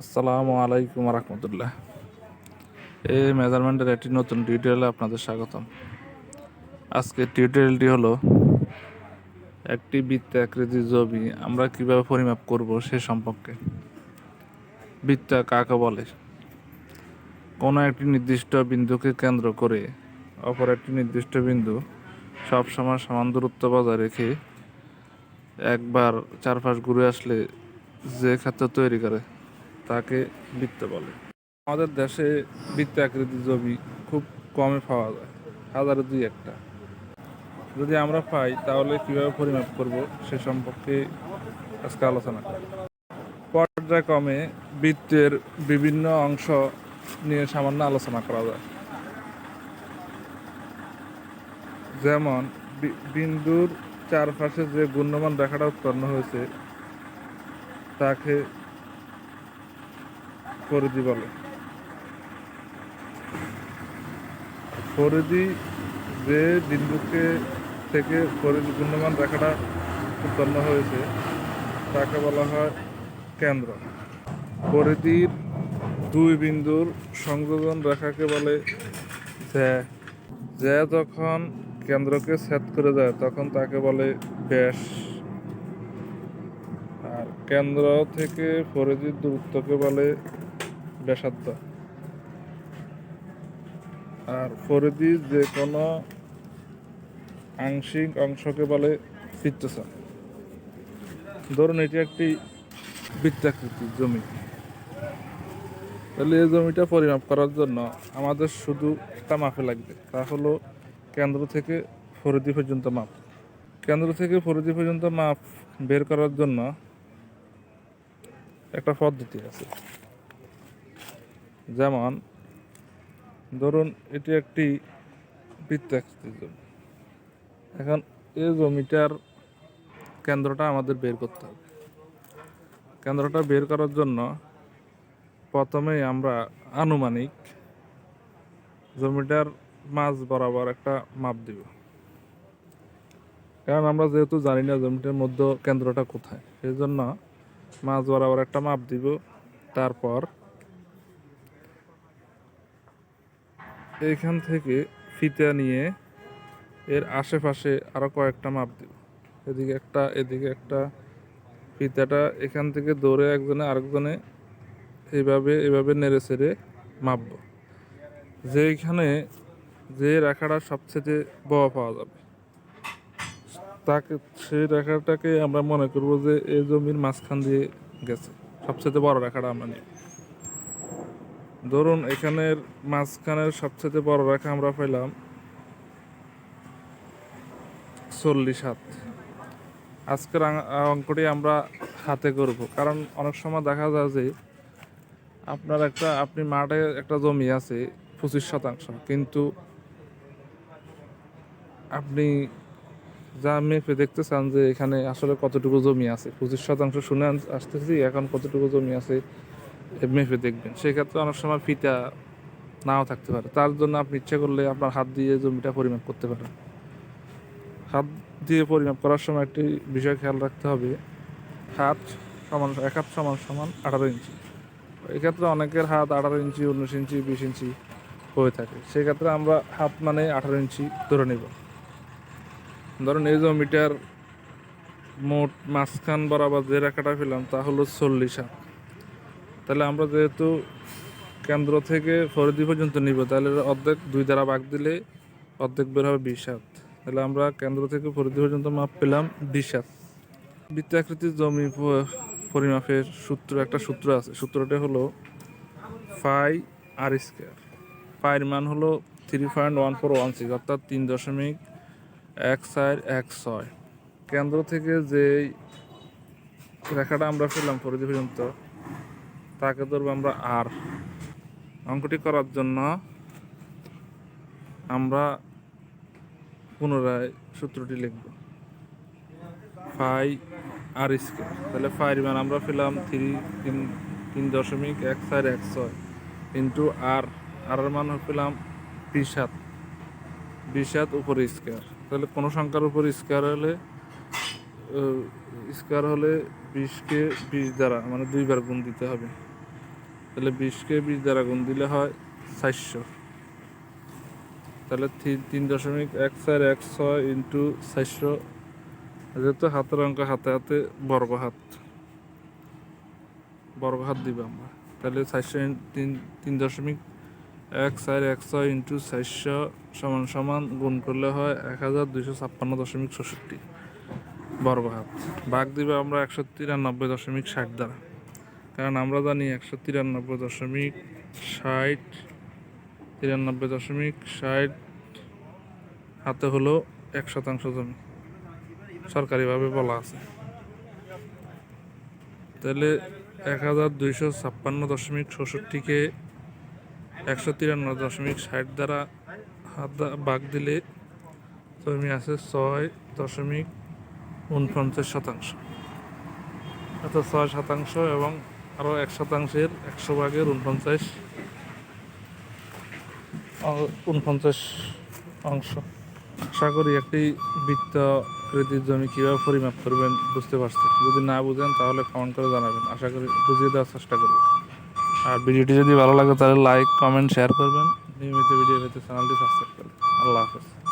আসসালামু আলাইকুম রহমতুল্লাহ। এই মেজারমেন্টের একটি নতুন টিউটোরিয়ালে আপনাদের স্বাগতম। আজকে টিউটোরিয়ালটি হলো, একটি বৃত্ত বৃত্তাকৃতি জমি আমরা কীভাবে পরিমাপ করব সে সম্পর্কে। বৃত্তা কাকে বলে? কোনো একটি নির্দিষ্ট বিন্দুকে কেন্দ্র করে অপর একটি নির্দিষ্ট বিন্দু সবসময় সমান দূরত্ব বজায় রেখে একবার চারপাশ ঘুরে আসলে যে ক্ষেত্র তৈরি করে তাকে বৃত্ত বলে। আমাদের দেশে বৃত্ত আকৃতির জমি খুব কমে পাওয়া যায়, হাজারে দুই একটা। যদি আমরা পাই, তাহলে কীভাবে পরিমাপ করব সে সম্পর্কে আজকে আলোচনা করব। পর্যায়ক্রমে বৃত্তের বিভিন্ন অংশ নিয়ে সামান্য আলোচনা করা যায়। যেমন বিন্দুর চারপাশে যে গুণ্যমান রেখাটা উৎপন্ন হয়েছে, তাকে পরিধি বলে। ফরিদি যে বিন্দুকে থেকে পরিধি গুণ্যমান রেখাটা উৎপন্ন হয়েছে, তাকে বলা হয় কেন্দ্র। পরিধির দুই বিন্দুর সংযোজন রেখাকে বলে যে। যে যখন কেন্দ্রকে ছেদ করে যায় তখন তাকে বলে ব্যাস। আর কেন্দ্র থেকে পরিধির দূরত্বকে বলে ব্যাসার্ধ আর পরিধির যে কোনো আংশিক অংশকে বলে বৃত্তচাপ ধরুন, এটি একটি বৃত্তাকৃতির জমি। তাহলে এই জমিটা পরিমাপ করার জন্য আমাদের শুধু একটা মাপে লাগবে। তা হলো কেন্দ্র থেকে পরিধি পর্যন্ত মাপ। কেন্দ্র থেকে পরিধি পর্যন্ত মাপ বের করার জন্য একটা পদ্ধতি আছে। যেমন, ধরুন এটি একটি বৃত্তাকৃতির জমি। এখন এই জমিটার কেন্দ্রটা আমাদের বের করতে হবে। কেন্দ্রটা বের করার জন্য প্রথমেই আমরা আনুমানিক জমিটার মাঝ বরাবর একটা মাপ দিব। কারণ আমরা যেহেতু জানি না জমিটার মধ্যে কেন্দ্রটা কোথায় সেই জন্য মাঝ বরাবর একটা মাপ দিব। তারপর এইখান থেকে ফিতা নিয়ে এর আশেপাশে আরও কয়েকটা মাপ দিব। এদিকে একটা এদিকে একটা। ফিতাটা এখান থেকে দৌড়ে একজনে আরেকজনে এইভাবে এভাবে নেড়ে চেড়ে মাপব। যেইখানে যে রেখাটা সবচেয়ে বড় পাওয়া যাবে। তাকে, সেই রেখাটাকে আমরা মনে করব যে এই জমির মাঝখান দিয়ে গেছে। সবচেয়ে বড় রেখাটা আমরা নিই ধরুন, এখানের মাঝখানের সবচেয়ে বড় রেখা আমরা পেলাম চল্লিশ হাত। আজকের অঙ্কটি আমরা হাতে করব। কারণ অনেক সময় দেখা যায় যে আপনার একটা, আপনি মাঠে একটা জমি আছে পঁচিশ শতাংশ, কিন্তু আপনি যা মেপে দেখতে চান যে এখানে আসলে কতটুকু জমি আছে, পঁচিশ শতাংশ শুনে আসতেছি, এখন কতটুকু জমি আছে মেপে দেখবেন। সেক্ষেত্রে অনেক সময় ফিতা নাও থাকতে পারে। তার জন্য আপনি ইচ্ছা করলে আপনার হাত দিয়ে জমিটা পরিমাপ করতে পারেন। হাত দিয়ে পরিমাপ করার সময় একটি বিষয় খেয়াল রাখতে হবে। হাত সমান, এক হাত সমান সমান আঠারো ইঞ্চি। এক্ষেত্রে অনেকের হাত আঠারো ইঞ্চি, উনিশ ইঞ্চি, বিশ ইঞ্চি হয়ে থাকে। সেক্ষেত্রে আমরা হাত মানে আঠারো ইঞ্চি ধরে নিব। ধরুন এই জমিটার মোট মাঝখান বরাবর যে রেখাটা পেলাম, তা হলো চল্লিশ হাত। তাহলে আমরা যেহেতু কেন্দ্র থেকে ফরিদি পর্যন্ত নিব, তাহলে অর্ধেক দুই দ্বারা ভাগ দিলে অর্ধেক বের হবে বিশ হাত। তাহলে আমরা কেন্দ্র থেকে ফরিদি পর্যন্ত মাপ পেলাম বিশ হাত। বৃত্তাকৃতির জমি পরিমাপের সূত্র, একটা সূত্র আছে। সূত্রটা হলো ফাই আর স্কোয়ার। ফাইয়ের মান হলো three point one four one six, অর্থাৎ তিন দশমিক এক চার এক ছয়। কেন্দ্র থেকে যে রেখাটা আমরা পেলাম পরিধি পর্যন্ত তাকে ধরবো আমরা আর। অঙ্কটি করার জন্য আমরা পুনরায় সূত্রটি লিখব। ফাই আর স্কোয়ার তাহলে ফাইয়ের মান আমরা পেলাম থ্রি তিন তিন দশমিক এক চার এক ছয় ইন্টু আর আর মান পেলাম বিশ হাত বিশ হাত উপরে স্কোয়ার তাহলে কোনো সংখ্যার উপর স্কোয়ার হলে স্কোয়ার হলে বিশকে বিশ দ্বারা মানে দুইবার গুণ দিতে হবে। তাহলে বিশকে বিশ দ্বারা গুণ দিলে হয় চারশো। তাহলে তিন দশমিক এক চার এক ছয় ইন্টু চারশো। যেহেতু হাতের অঙ্ক, হাতে হাতে বর্গ হাত। বর্গ হাত দিব আমরা। তাহলে চারশো তিন তিন দশমিক এক চার এক ছয় ইন্টু চারশো সমান সমান গুণ করলে হয় এক হাজার দুইশো ছাপ্পান্ন দশমিক ষষট্টি বর্গ হাত। ভাগ দিবে আমরা একশো তিরানব্বই দশমিক ষাট দ্বারা। কারণ আমরা জানি একশো তিরানব্বই দশমিক ষাট, তিরানব্বই দশমিক ষাট হাতে হলো এক শতাংশ জমি। সরকারিভাবে বলা আছে। তাহলে এক হাজার দুইশো ছাপ্পান্ন দশমিক ষষট্টিকে একশো তিরানব্বই দশমিক ষাট দ্বারা হাত ভাগ দিলে জমি আছে ছয় দশমিক উনপঞ্চাশ শতাংশ। অর্থাৎ ছয় শতাংশ এবং আরও এক শতাংশের, একশো ভাগের উনপঞ্চাশ উনপঞ্চাশ অংশ। আশা করি একটি বৃত্ত কৃতির জমি কীভাবে পরিমাপ করবেন বুঝতে পারছেন। যদি না বুঝেন, তাহলে কমেন্ট করে জানাবেন। আশা করি বুঝিয়ে দেওয়ার চেষ্টা করব। আর ভিডিওটি যদি ভালো লাগে, তাহলে লাইক কমেন্ট শেয়ার করবেন। নিয়মিত ভিডিও পেতে চ্যানেলটি সাবস্ক্রাইব করবেন। আল্লাহ হাফেজ।